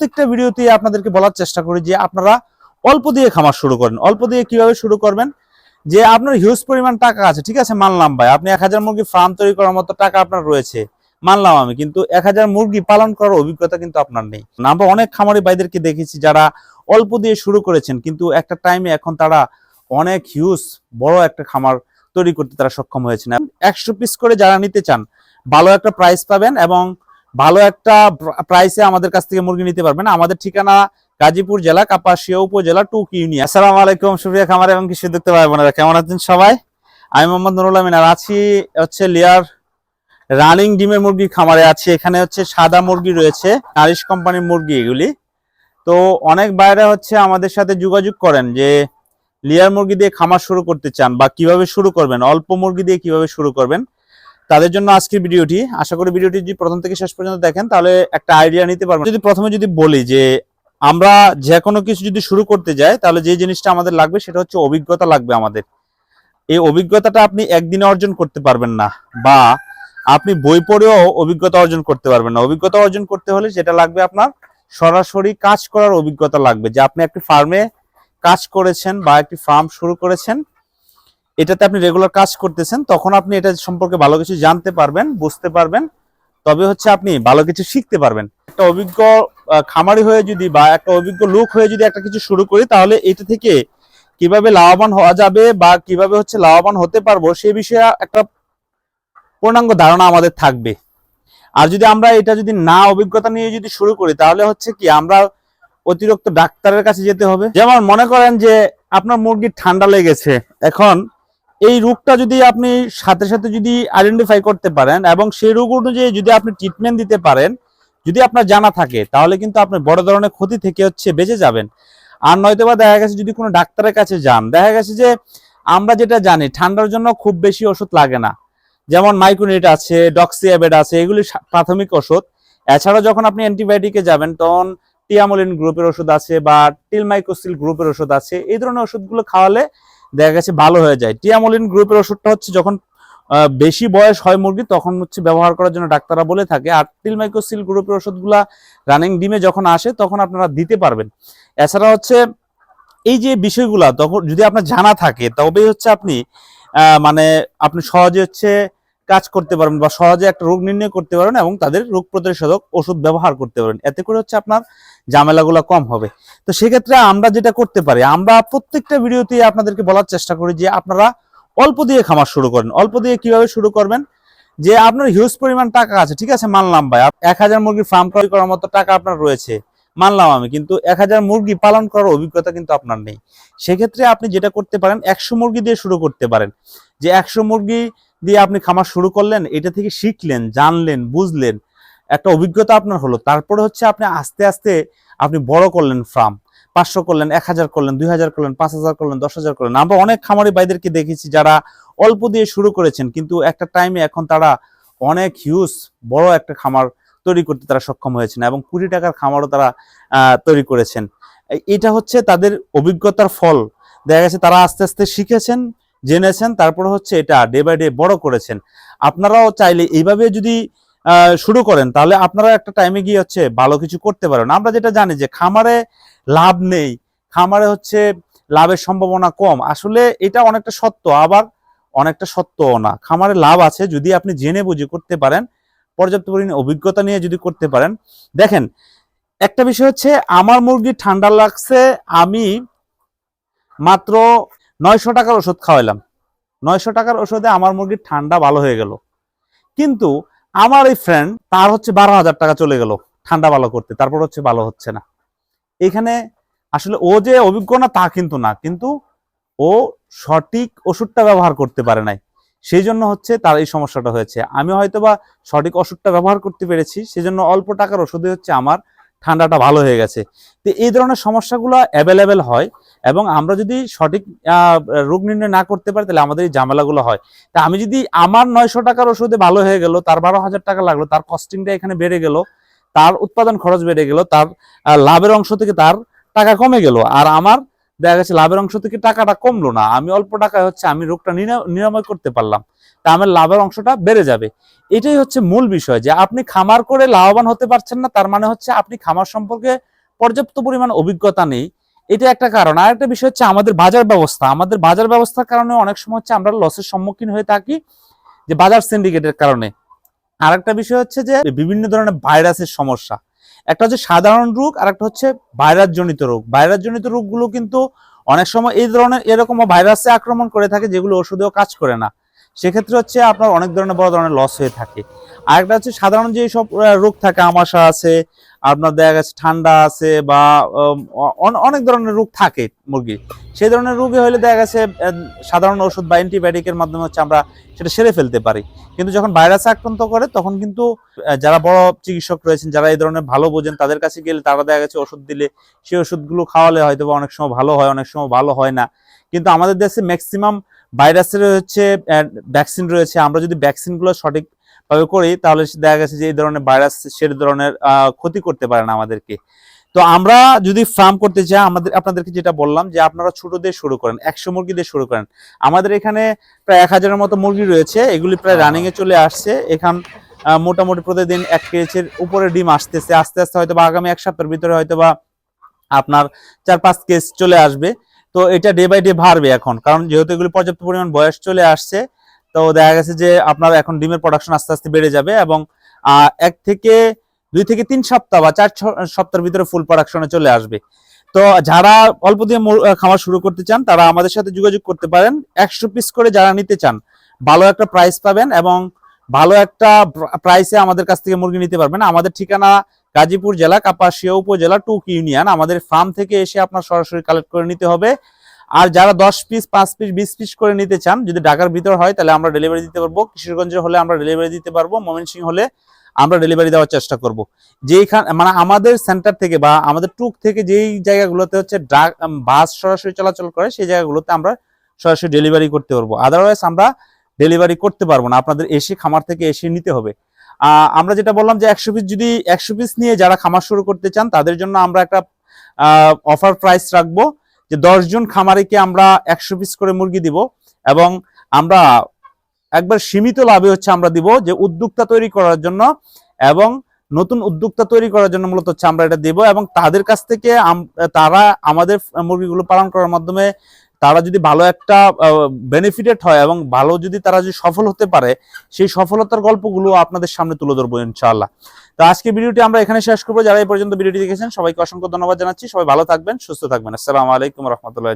প্রত্যেকটা ভিডিওতে আপনাদেরকে বলার চেষ্টা করি যে আপনারা অল্প দিয়ে খামার শুরু করেন। অল্প দিয়ে কীভাবে শুরু করবেন? যে আপনার হিউজ পরিমাণ টাকা আছে, ঠিক আছে? মানলাম ভাই, আপনি এক হাজার মুরগি ফার্ম তৈরি করার মতো টাকা আপনার রয়েছে, মানলাম আমি, কিন্তু এক হাজার মুরগি পালন করার অভিজ্ঞতা কিন্তু আপনার নেই। আমরা অনেক খামারি ভাইদেরকে দেখেছি যারা অল্প দিয়ে শুরু করেছেন, কিন্তু একটা টাইমে এখন তারা অনেক হিউজ বড় একটা খামার তৈরি করতে তারা সক্ষম হয়েছেন। একশো পিস করে যারা নিতে চান, ভালো একটা প্রাইস পাবেন এবং ভালো একটা প্রাইসে আমাদের কাছ থেকে মুরগি নিতে পারবেন। আমাদের ঠিকানা গাজীপুর জেলা, কাপাসিয়া উপজেলা, টুকি ইউনিয়ন। আসসালামু আলাইকুম, সুপ্রিয়া খামার এবং কৃষি দেখতে পাই বোনেরা, কেমন আছেন সবাই? আমি মোহাম্মদ নুরুল আমিন আর আছি হচ্ছে লিয়ার রানিং ডিমের মুরগির খামারে আছি। এখানে হচ্ছে সাদা মুরগি রয়েছে, নারিশ কোম্পানির মুরগি এগুলি। তো অনেক বাইরে হচ্ছে আমাদের সাথে যোগাযোগ করেন যে লিয়ার মুরগি দিয়ে খামার শুরু করতে চান বা কীভাবে শুরু করবেন, অল্প মুরগি দিয়ে কীভাবে শুরু করবেন তাদের জন্য আজকের ভিডিওটি। আশা করি ভিডিওটি যদি প্রথম থেকে শেষ পর্যন্ত দেখেন, তাহলে একটা আইডিয়া নিতে পারবেন। যদি প্রথমে যদি বলি যে আমরা যে কোনো কিছু যদি শুরু করতে যাই, তাহলে যে জিনিসটা আমাদের লাগবে সেটা হচ্ছে অভিজ্ঞতা লাগবে আমাদের। এই অভিজ্ঞতাটা আপনি একদিনে অর্জন করতে পারবেন না, বা আপনি বই পড়েও অভিজ্ঞতা অর্জন করতে পারবেন না। অভিজ্ঞতা অর্জন করতে হলে যেটা লাগবে আপনার, সরাসরি কাজ করার অভিজ্ঞতা লাগবে। যে আপনি একটি ফার্মে কাজ করেছেন বা একটি ফার্ম শুরু করেছেন এটাতে আপনি রেগুলার কাজ করতেছেন, তখন আপনি এটা সম্পর্কে ভালো কিছু জানতে পারবেন, বুঝতে পারবেন। তবে হচ্ছে আপনি ভালো কিছু শিখতে পারবেন। একটা অভিজ্ঞ খামারি হয়ে যদি বা একটা অভিজ্ঞ লোক হয়ে যদি একটা কিছু শুরু করি, তাহলে এটা থেকে কীভাবে লাভবান হওয়া যাবে বা কীভাবে হচ্ছে লাভবান হতে পারব, সে বিষয়ে একটা পূর্ণাঙ্গ ধারণা আমাদের থাকবে। আর যদি আমরা এটা যদি না অভিজ্ঞতা নিয়ে যদি শুরু করি, তাহলে হচ্ছে কি, আমরা অতিরিক্ত ডাক্তারের কাছে যেতে হবে। যেমন মনে করেন যে আপনার মুরগির ঠান্ডা লেগেছে, এখন এই রোগটা যদি আপনি সাথে সাথে যদি আইডেন্টিফাই করতে পারেন এবং সেই রোগ অনুযায়ী যদি আপনি ট্রিটমেন্ট দিতে পারেন, যদি আপনার জানা থাকে, তাহলে কিন্তু আপনি বড় ধরনের ক্ষতি থেকে হচ্ছে বেঁচে যাবেন। আর নয়তো বা দেখা গেছে যদি কোনো ডাক্তারের কাছে যান, দেখা গেছে যে আমরা যেটা জানি, ঠান্ডার জন্য খুব বেশি ওষুধ লাগে না। যেমন মাইক্রোনিট আছে ডক্সিয়াবেড আছে, এগুলি প্রাথমিক ওষুধ। এছাড়া যখন আপনি অ্যান্টিবায়োটিকে যাবেন, তখন টিয়ামোলিন গ্রুপের ওষুধ আছে বা টিলমাইকোসিল গ্রুপের ওষুধ আছে। এই ধরনের ওষুধগুলো খাওয়ালে দেখা গেছে ভালো হয়ে যায়। টিয়ামোলিন গ্রুপের ওষুধটা হচ্ছে যখন বেশি বয়স হয় মুরগি, তখন হচ্ছে ব্যবহার করার জন্য ডাক্তাররা বলে থাকে, আর টিলমাইকোসিল গ্রুপের ওষুধগুলা রানিং ডিমে যখন আসে, তখন আপনারা দিতে পারবেন। এছাড়া হচ্ছে, এই যে বিষয়গুলা, তখন যদি আপনার জানা থাকে, তবেই হচ্ছে আপনি মানে আপনি সহজে হচ্ছে কাজ করতে পারবেন বা সহজে একটা রোগ নির্ণয় করতে পারবেন এবং তাদের রোগ প্রতিষেধক ওষুধ ব্যবহার করতে পারবেন। এতে করে হচ্ছে আপনার ঝামেলাগুলো কম হবে। তো সেক্ষেত্রে আমরা যেটা করতে পারি, আমরা প্রত্যেকটা ভিডিওতে আপনাদেরকে বলার চেষ্টা করি যে আপনারা অল্প দিয়ে খামার শুরু করেন। অল্প দিয়ে কীভাবে শুরু করবেন? যে আপনার হিউজ পরিমাণ টাকা আছে, ঠিক আছে, মানলাম ভাই। এক হাজার মুরগি ফার্ম করার মতো টাকা আপনার রয়েছে, মানলাম আমি। কিন্তু এক হাজার মুরগি পালন করার অভিজ্ঞতা কিন্তু আপনার নেই। সেক্ষেত্রে আপনি যেটা করতে পারেন, একশো মুরগি দিয়ে শুরু করতে পারেন। যে একশো মুরগি দিয়ে আপনি খামার শুরু করলেন, এটা থেকে শিখলেন, জানলেন, বুঝলেন একটা অভিজ্ঞতা আপনার হলো। তারপরে হচ্ছে আপনি আস্তে আস্তে আপনি বড় করলেন ফার্ম পাঁচশো করলেন, এক হাজার করলেন, দুই হাজার করলেন, পাঁচ হাজার করলেন, দশ হাজার করলেন। আমরা অনেক খামারি বাইদেরকে দেখেছি যারা অল্প দিয়ে শুরু করেছেন, কিন্তু একটা টাইমে এখন তারা অনেক হিউজ বড় একটা খামার তৈরি করতে তারা সক্ষম হয়েছেন এবং কুড়ি টাকার খামারও তারা তৈরি করেছেন। এটা হচ্ছে তাদের অভিজ্ঞতার ফল। দেখা গেছে তারা আস্তে আস্তে শিখেছেন, জেনেছেন, তারপরে হচ্ছে এটা ডে বাই ডে বড় করেছেন। আপনারাও চাইলে এইভাবে যদি শুরু করেন, তাহলে আপনারা একটা টাইমে গিয়ে হচ্ছে ভালো কিছু করতে পারেন। আমরা যেটা জানি যে খামারে লাভ নেই, খামারে হচ্ছে লাভের সম্ভাবনা কম। আসলে এটা অনেকটা সত্য, আবার অনেকটা সত্যও না। খামারে লাভ আছে, যদি আপনি জেনে বুঝে করতে পারেন, পর্যাপ্ত পরিমাণে অভিজ্ঞতা নিয়ে যদি করতে পারেন। দেখেন, একটা বিষয় হচ্ছে, আমার মুরগি ঠান্ডা লাগছে, আমি মাত্র নয়শো টাকার ওষুধ খাওয়াইলাম। নয়শো টাকার ওষুধে আমার মুরগির ঠান্ডা ভালো হয়ে গেল। কিন্তু আমার এই ফ্রেন্ড তার হচ্ছে বারো হাজার টাকা চলে গেল, ঠান্ডা ভালো করতে, তারপর হচ্ছে ভালো হচ্ছে না। এখানে আসলে ও যে অভিজ্ঞ না, তা কিন্তু না, কিন্তু ও সঠিক ওষুধটা ব্যবহার করতে পারে নাই। সেই জন্য হচ্ছে তার এই সমস্যাটা হয়েছে। আমি হয়তোবা সঠিক ওষুধটা ব্যবহার করতে পেরেছি, সেজন্য অল্প টাকার ওষুধে হচ্ছে আমার ঠান্ডাটা ভালো হয়ে গেছে। তো এই ধরনের সমস্যাগুলো অ্যাভেলেবেল হয় এবং আমরা যদি সঠিক রোগ নির্ণয় না করতে পারি, তাহলে আমাদের এই ঝামেলাগুলো হয়। তা আমি যদি আমার নয়শো টাকার ওষুধে ভালো হয়ে গেল, তার বারো হাজার টাকা লাগল, তার কস্টিংটা এখানে বেড়ে গেল, তার উৎপাদন খরচ বেড়ে গেল, তার লাভের অংশ থেকে তার টাকা কমে গেল, আর আমার দেখা গেছে লাভের অংশ থেকে টাকাটা কমলো না। আমি অল্প টাকায় হচ্ছে আমি রোগটা নিরা- নিরাময় করতে পারলাম। তা আমার লাভের অংশটা বেড়ে যাবে। এটাই হচ্ছে মূল বিষয় যে আপনি খামার করে লাভবান হতে পারছেন না, তার মানে হচ্ছে আপনি খামার সম্পর্কে পর্যাপ্ত পরিমাণ অভিজ্ঞতা নেই। এটা একটা কারণ। আর একটা বিষয় হচ্ছে আমাদের বাজার ব্যবস্থা। আমাদের বাজার ব্যবস্থার কারণে অনেক সময় হচ্ছে আমরা লসের সম্মুখীন হয়ে থাকি যে বাজার সিন্ডিকেটের কারণে। আর একটা বিষয় হচ্ছে যে বিভিন্ন ধরনের ভাইরাসের সমস্যা। একটা হচ্ছে সাধারণ রোগ, আর একটা হচ্ছে ভাইরাস জনিত রোগ। ভাইরাস জনিত রোগগুলো কিন্তু অনেক সময় এই ধরনের এরকম ভাইরাসে আক্রমণ করে থাকে যেগুলো ওষুধেও কাজ করে না। সেক্ষেত্রে হচ্ছে আপনার অনেক ধরনের বড় ধরনের লস হয়ে থাকে। আর একটা হচ্ছে সাধারণ যে সব রোগ থাকে, আমাশা আছে, আপনার দেখা গেছে ঠান্ডা আছে বা অনেক ধরনের রোগ থাকে মুরগির। সেই ধরনের রোগে হলে দেখা গেছে সাধারণ ওষুধ বা অ্যান্টিবায়োটিকের মাধ্যমে হচ্ছে আমরা সেটা সেরে ফেলতে পারি। কিন্তু যখন ভাইরাস আক্রান্ত করে, তখন কিন্তু যারা বড় চিকিৎসক রয়েছেন, যারা এই ধরনের ভালো বোঝেন, তাদের কাছে গেলে তারা দেখা গেছে ওষুধ দিলে সেই ওষুধগুলো খাওয়ালে হয়তো বা অনেক সময় ভালো হয়, অনেক সময় ভালো হয় না। কিন্তু আমাদের দেশে ম্যাক্সিমাম ভাইরাসের হচ্ছে ভ্যাকসিন রয়েছে। আমরা যদি ভ্যাকসিনগুলো সঠিকভাবে করি তাহলে দেখা গেছে যে এই ধরনের ভাইরাস সে ধরনের ক্ষতি করতে পারে না আমাদেরকে। তো আমরা যদি ফার্ম করতে চাই আমাদের আপনাদেরকে যেটা বললাম যে আপনারা ছোট দিয়ে শুরু করেন একশো মুরগি দিয়ে শুরু করেন। আমাদের এখানে প্রায় এক হাজারের মতো মুরগি রয়েছে এগুলি প্রায় রানিং এ চলে আসছে। এখান মোটামুটি প্রতিদিন এক কেজির উপরে ডিম আসতেছে। আস্তে আস্তে হয়তো বা আগামী এক সপ্তাহের ভিতরে হয়তো বা আপনার চার পাঁচ কেজ চলে আসবে। তো এটা ডে বাই ডে বাড়বে এখন। কারণ যেহেতু এগুলি পর্যাপ্ত পরিমাণ বয়স চলে আসছে, তো দেখা গেছে যে আপনার এখন ডিমের প্রোডাকশন আস্তে আস্তে বেড়ে যাবে এবং এক থেকে দুই থেকে তিন সপ্তাহ বা চার সপ্তাহের ভিতরে ফুল প্রোডাকশনে চলে আসবে। তো যারা অল্প দিয়ে খামার শুরু করতে চান, তারা আমাদের সাথে যোগাযোগ করতে পারেন। একশো পিস করে যারা নিতে চান, ভালো একটা প্রাইস পাবেন এবং ভালো একটা প্রাইসে আমাদের কাছ থেকে মুরগি নিতে পারবেন। আমাদের ঠিকানা গাজীপুর জেলা, কাপাসিয়া উপজেলা, টুক ইউনিয়ন। আমাদের ফার্ম থেকে এসে আপনার সরাসরি কালেক্ট করে নিতে হবে। আর যারা দশ পিস পাঁচ পিস বিশ পিস করে নিতে চান, যদি ঢাকার ভিতর হয়, তাহলে আমরা ডেলিভারি দিতে পারব। কিশোরগঞ্জের হলে আমরা ডেলিভারি দিতে পারব। ময়মনসিংহ হলে আমরা ডেলিভারি দেওয়ার চেষ্টা করব। যেইখান মানে আমাদের সেন্টার থেকে বা আমাদের টুক থেকে যেই জায়গাগুলোতে হচ্ছে বাস সরাসরি চলাচল করে, সেই জায়গাগুলোতে আমরা সরাসরি ডেলিভারি করতে পারব। আদারওয়াইজ আমরা ডেলিভারি করতে পারব না। আপনাদের এসে খামার থেকে এসে নিতে হবে। আমরা যেটা বললাম যে একশো পিস যদি একশো পিস নিয়ে যারা খামার শুরু করতে চান, তাদের জন্য আমরা একটা অফার প্রাইস রাখব যে দশজন খামারিকে আমরা একশো পিস করে মুরগি দিব এবং আমরা একবার সীমিত লাভে হচ্ছে আমরা দিব যে উদ্যোক্তা তৈরি করার জন্য এবং নতুন উদ্যোক্তা তৈরি করার জন্য মূলত হচ্ছে আমরা এটা দিব এবং তাদের কাছ থেকে তারা আমাদের মুরগিগুলো পালন করার মাধ্যমে তারা যদি ভালো একটা বেনিফিটেড হয় এবং ভালো যদি তারা যদি সফল হতে পারে, সেই সফলতার গল্পগুলো আপনাদের সামনে তুলে ধরবো ইনশাআল্লাহ। তো আজকে ভিডিওটি আমরা এখানে শেষ করব। যারা এই পর্যন্ত ভিডিওটি দেখেছেন, সবাইকে অসংখ্য ধন্যবাদ জানাচ্ছি। সবাই ভালো থাকবেন, সুস্থ থাকবেন। আসসালামু আলাইকুম রহমতুল্লাহ